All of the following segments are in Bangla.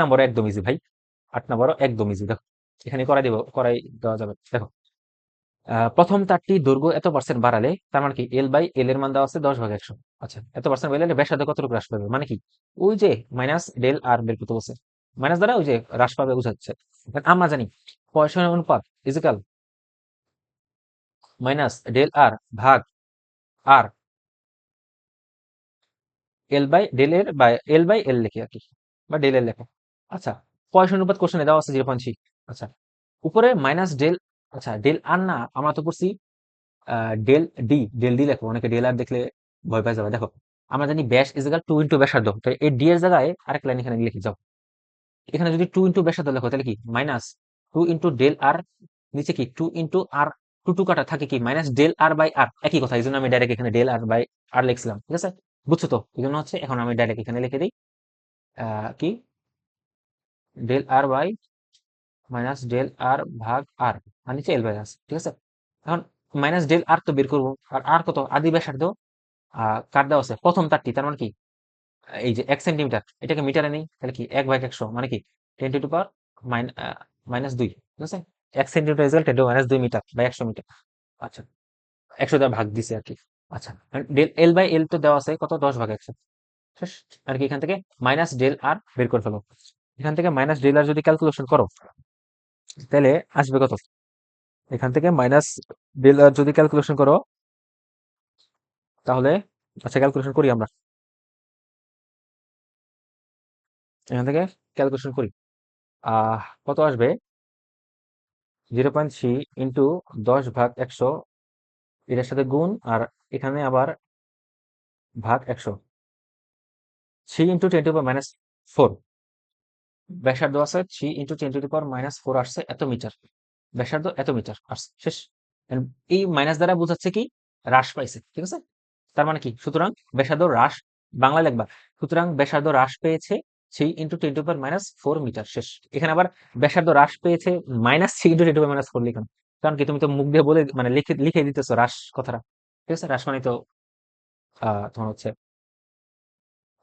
নম্বর একদম ইজি ভাই। আট নম্বর একদম ইজি দেখো, এখানে করাই দিব, করাই দেওয়া যাবে। দেখো প্রথম তারটি দৈর্ঘ্য এত পার্সেন্ট বাড়ালে তার মানে কি? এল বাই এল এর মান দেওয়া আছে দশ ভাগ একশো। আচ্ছা এত পার্সেন্ট বাড়ালে ব্যাসার্ধ কতটুকু হ্রাস পাবে। মানে কি? ওই যে মাইনাস ডেল আর বের করতে বলছে। মাইনাস দ্বারা ওই যে হ্রাস পাবে বুঝাচ্ছে। আমরা জানি পয়সনের অনুপাত ইজিক্যাল মাইনাস ডেল আর ভাগ আর এল বাই ডেল এর বাই এল বাই এল লেখে আর কি, বা ডেল এর লেখো। আচ্ছা পয়সা অনুপাত কোশ্চেনে দেওয়া আছে জিরো পয়েন্ট আচ্ছা উপরে মাইনাস ডেল আচ্ছা ডেল আর না, আমরা তো করছি ডেল ডি ডেল ডি লেখো অনেকে ডেল আর দেখলে ভয় পাই যাবে। দেখো, আমরা জানি ব্যাস ইজিক্যাল টু ইন্টু ব্যাসার্ধ। তো এই ডি এর জায়গায় আরেক লাইন এখানে লিখে যাও। এখানে যদি টু ইন্টু ব্যাসার্ধ লেখো, তাহলে কি? Minus two into del r নিচে কি? Two into r two two কাটা থাকে কি? Minus del r by r একই কথা। এই জন্য আমি ডাইরেক্ট এখানে ডেল আর বাই আর লিখছিলাম, ঠিক আছে? বুঝছ তো? এই জন্য হচ্ছে, এখন আমি ডাইরেক্ট এখানে লিখে দিই কি? Del r by minus del r ভাগ আর আর নিচে এল বাই আছে, ঠিক আছে? এখন মাইনাস ডেল আর তো বের করব, আর আর কত? আদি ব্যাসার্ধ কার দেওয়া আছে। প্রথম তারটি, তার মানে কি? এই যে এক সেন্টিমিটার এটাকে মিটারে নেই, তাহলে কি? এক ভাগ একশো মানে কি? টেন টু পাওয়ার মাইনাস দুই, ঠিক আছে? এক সেন্টিমিটার ইজ টেন মাইনাস দুই মিটার বা একশো মিটার আচ্ছা একশো দেওয়া ভাগ দিছে আর কি। আচ্ছা ডেল এল বাই এল তো দেওয়া আছে কত? দশ ভাগ একশো। শেষ, আর কি এখান থেকে? মাইনাস ডেল আর বের করে ফেলো। এখান থেকে মাইনাস ডেল আর যদি ক্যালকুলেশন করো, তাহলে আসবে কত? এখান থেকে মাইনাস ডেল আর যদি ক্যালকুলেশন করো, তাহলে আচ্ছা ক্যালকুলেশন করি আমরা। এখান থেকে ক্যালকুলেশন করি। আহ, কত আসবে? জিরো পয়েন্ট থ্রি ইন্টু দশ ভাগ একশো এটার সাথে গুণ, আর এখানে আবার ভাগ একশো। Three into ten to minus four ব্যাসার্ধ আছে three into ten to the power minus four আসছে এত মিটার। ব্যাসার্ধ এত মিটার আসছে শেষ। এই মাইনাস দ্বারা বোঝাচ্ছে কি? হ্রাস পাইছে, ঠিক আছে? তার মানে কি? সুতরাং ব্যাসার্ধ হ্রাস বাংলা লিখবা, সুতরাং ব্যাসার্ধ হ্রাস পেয়েছে three into ten to power minus four metre, শেষ। এখানে আবার ব্যাসার্ধ হ্রাস পেয়েছে minus three into ten to power minus four লিখুন। কারণ কি? তুমি তো মুখ দিয়ে বলে মানে লিখে লিখে দিতেছো হ্রাস কথাটা, ঠিক আছে? হ্রাস মানে তো, আহ, তোমার হচ্ছে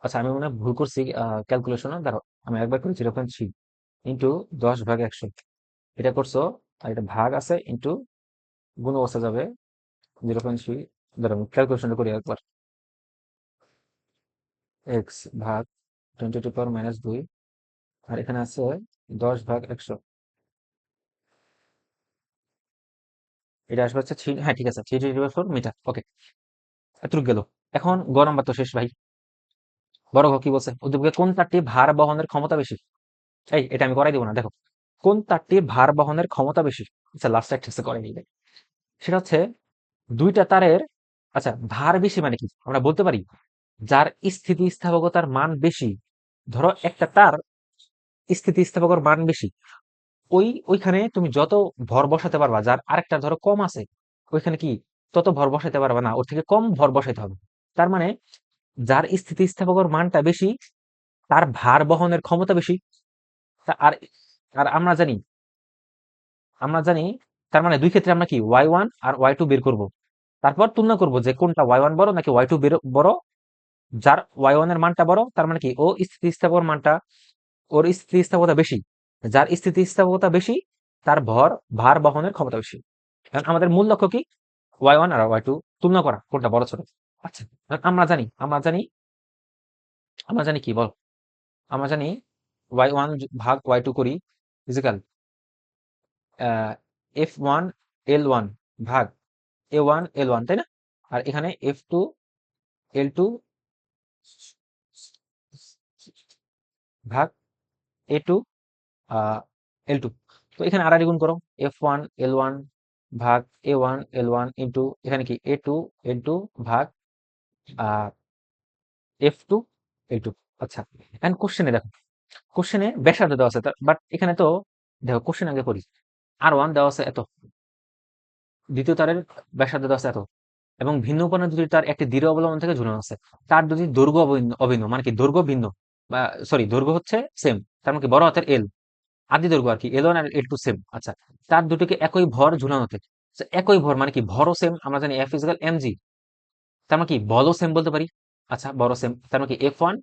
আচ্ছা আমি মনে হয় ভুল করছি ক্যালকুলেশনে দাঁড়াও। আমি একবার করি পয়েন্ট থ্রি ইন্টু দশ ভাগ একশো। এটা করছ, আর এটা ভাগ আছে ইন্টু গুণ অবস্থা যাবে জিরো পয়েন্ট থ্রি ধরো, আমি ক্যালকুলেশনটা করি একবার। এক্স ভাগ টোয়েন্টি টু পাওয়ার মাইনাস দুই আর এখানে আছে দশ ভাগ একশো। এটা আসবে হচ্ছে হ্যাঁ ঠিক আছে three twenty four metre okay এতটুকু গেল। এখন গরম বাত শেষ, ভাই। বড় ঘ কি বলছে? উদ্যোগে কোন তারটি ভার বহনের ক্ষমতা বেশি? এই, এটা আমি করাই দিব না, দেখো। কোন তারটি ভার বহনের ক্ষমতা বেশি? আচ্ছা লাস্ট একটা করে নিই। সেটা হচ্ছে দুইটা তারের আচ্ছা ভার বেশি মানে কি? আমরা বলতে পারি, যার স্থিতিস্থাপকতার মান বেশি, ধরো একটা তার স্থিতিস্থাপকর মান বেশি, ওই, ওইখানে তুমি যত ভর বসাতে পারবা, যার আরেকটা ধরো কম আছে, ওইখানে কি, তত ভর বসাতে পারবা না, ওর থেকে কম ভর বসাইতে হবে। তার মানে যার স্থিতিস্থাপকর মানটা বেশি, তার ভার বহনের ক্ষমতা বেশি। আর আর আমরা জানি আমরা জানি তার মানে দুই ক্ষেত্রে আমরা কি ওয়াই ওয়ান আর ওয়াই টু বের করব। তারপর তুলনা করব যে কোনটা ওয়াই ওয়ান বড় নাকি ওয়াই টু বড়, যার ওয়াই ওয়ানের মানটা বড়, তার মানে কি, ও স্থিতিস্থাপকর মানটা, ওর স্থিতিস্থাপকতা বেশি। যার স্থিতিস্থাপকতা বেশি, তার ভর, ভার বহনের ক্ষমতা বেশি। কারণ আমাদের মূল লক্ষ্য কি ওয়াই ওয়ান আর ওয়াই টু তুলনা করা, কোনটা বড় ছোট। আচ্ছা আমরা জানি আমরা জানি আমরা জানি কি, বল। আমরা জানি ওয়াই ওয়ান ভাগ ওয়াই টু করি physical F one L one ভাগ এ ওয়ান এল ওয়ান তাই না? আর এখানে এফ টু এল টু ভাগ এ টু এল টু তো এখানে আর গুণ করো এফ ওয়ান এল ওয়ান ভাগ A one L one into এখানে কি এ টু এল টু ভাগ এফ টু এল টু আচ্ছা। এখন কোশ্চেনে দেখো কোশ্চেনে ব্যাসার্ধ দেওয়া আছে বাট এখানে তো দেখো কোশ্চেন আগে করি আর ওয়ান দেওয়া আছে এত। দ্বিতীয় তারের ব্যাসার্ধ দেওয়া আছে এত। এবং ভিন্ন উপাদান দুটি তার একটি দৃঢ় অবলম্বন থেকে ঝুলানো আছে। তার দুটি দৈর্ঘ্য অভিন্ন মানে কি দৈর্ঘ্য ভিন্ন, বা সরি দৈর্ঘ্য হচ্ছে সেম তার মানে কি বড় হাতের এল আদি দৈর্ঘ্য আর কি এল ওয়ান আর এল টু সেম আচ্ছা। তার দুটিকে একই ভর ঝুলানোতে একই ভর মানে কি ভরও সেম আমরা জানি এফ ইজিক্যাল এম জি তার মানে কি? বলও সেম বলতে পারি? আচ্ছা বড় সেম তার মানে কি? F one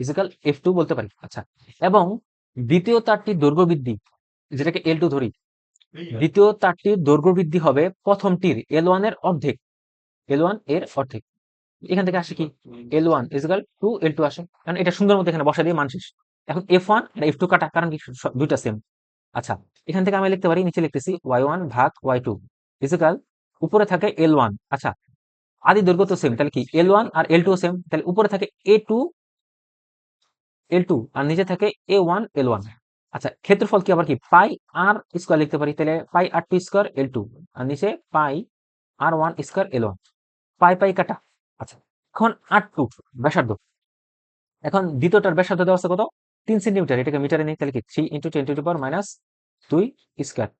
equal F two বলতে পারি। আচ্ছা এবং দ্বিতীয় তারটির দৈর্ঘ্য বৃদ্ধি যেটাকে এল টু ধরি। দ্বিতীয় তারটির দৈর্ঘ্য বৃদ্ধি হবে প্রথমটির এল ওয়ানের অর্ধেক। এল ওয়ানের অর্ধেক। এখান থেকে আসে কি? L one equal two L two আসে। কারণ এটা সুন্দর মতো এখানে বসা দিয়ে মান শেষ। এখন এফ ওয়ান আর এফ টু কাটা কারণ কি? দুইটা সেম আচ্ছা এখান থেকে আমি লিখতে পারি নিচে লিখতেছি ওয়াই ওয়ান ভাগ ওয়াই টু ইজগাল উপরে থাকে এল ওয়ান আচ্ছা আদি দৈর্ঘ্য তো সেম তাহলে কি? এল ওয়ান আর এল টু সেম তাহলে উপরে থাকে এ টু এল টু আর নিচে থাকে এ ওয়ান এল ওয়ান আচ্ছা ক্ষেত্রফল কি আবার কি? পাই আর স্কোয়ার লিখতে পারি, তাহলে pi r two square L two আর নিচে pi r one square L one pi pi কাটা। আচ্ছা এখন আর টু ব্যাসার্ধ। এখন দ্বিতীয়টার ব্যাসার্ধ দেওয়া আছে কত? তিন সেন্টিমিটার, এটাকে মিটারে নেই, তাহলে কি? Three into ten to power minus দুই স্কোয়ার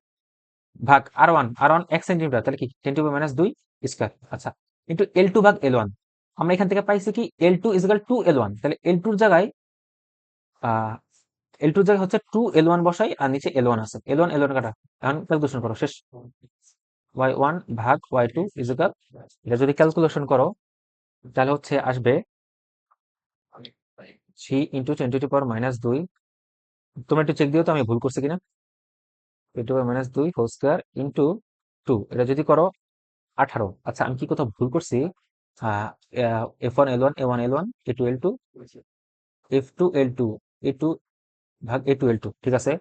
ভাগ আর ওয়ান আর ওয়ান এক সেন্টিমিটার, তাহলে কি? টেন টু পাওয়ার মাইনাস দুই স্কোয়ার আচ্ছা ইন্টু এল টু ভাগ এল ওয়ান আমরা এখান থেকে পাইছি কি L two equal two L one তাহলে এল টুর জায়গায় এল টুর জায়গায় হচ্ছে টু এল ওয়ান বসাই, আর নিচে এল ওয়ান আছে। এল ওয়ান এল ওয়ান কাটা। এখন ক্যালকুলেশন করো, শেষ। ওয়াই ওয়ান ভাগ ওয়াই টু ইজগাল এটা যদি ক্যালকুলেশন করো, তাহলে হচ্ছে আসবে three into twenty to power minus দুই তোমরা একটু চেক দিও তো আমি ভুল করছি কিনা। টোয়েন্টি পাওয়ার মাইনাস দুই হোল স্কোয়ার ইন্টু টু এটা যদি করো আঠারো। আচ্ছা আমি কি কোথাও ভুল করছি? F one L one A one L one A two L two F two L two A two ভাগ এ টু এল টু ঠিক আছে?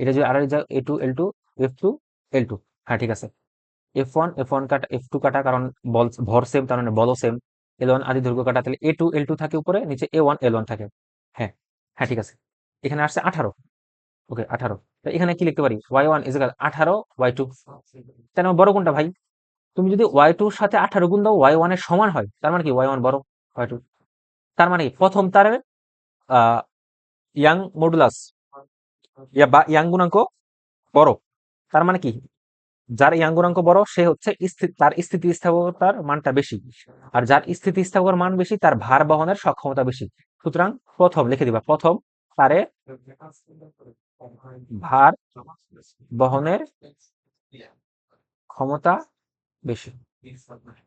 এটা যদি আর A two L two F two L two হ্যাঁ ঠিক আছে। এফ ওয়ান এফ ওয়ান কাটা এফ টু কাটা, কারণ বল, ভর সেম তার মানে বলও সেম এল ওয়ান আদি দৈর্ঘ্য কাটা, তাহলে এ টু এল টু থাকে উপরে, নিচে এ ওয়ান এল ওয়ান থাকে। হ্যাঁ হ্যাঁ ঠিক আছে। এখানে আসছে আঠারো। ওকে আঠারো। এখানে কি লিখতে পারি? ওয়ান ইজ আঠারো ওয়াই টু বড় কোনটা ভাই? তুমি যদি ওয়াই টুর সাথে আঠারো গুণ দাও ওয়াই ওয়ানের সমান হয়, তার মানে কি? ওয়াই ওয়ান বড় ওয়াই টু তার মানে? প্রথম তারের ইয়াং মডুলাস বা ইয়াং গুণাঙ্ক বড়। তার মানে কি? যার ইয়াং গুণাঙ্ক বড়, সে হচ্ছে তার স্থিতিস্থাপকতার মানটা বেশি। আর যার স্থিতিস্থাপকতার মান বেশি, তার ভার বহনের সক্ষমতা বেশি। সুতরাং প্রথম, লিখে দিবা, প্রথম তারে ভার বহনের ক্ষমতা বেশি।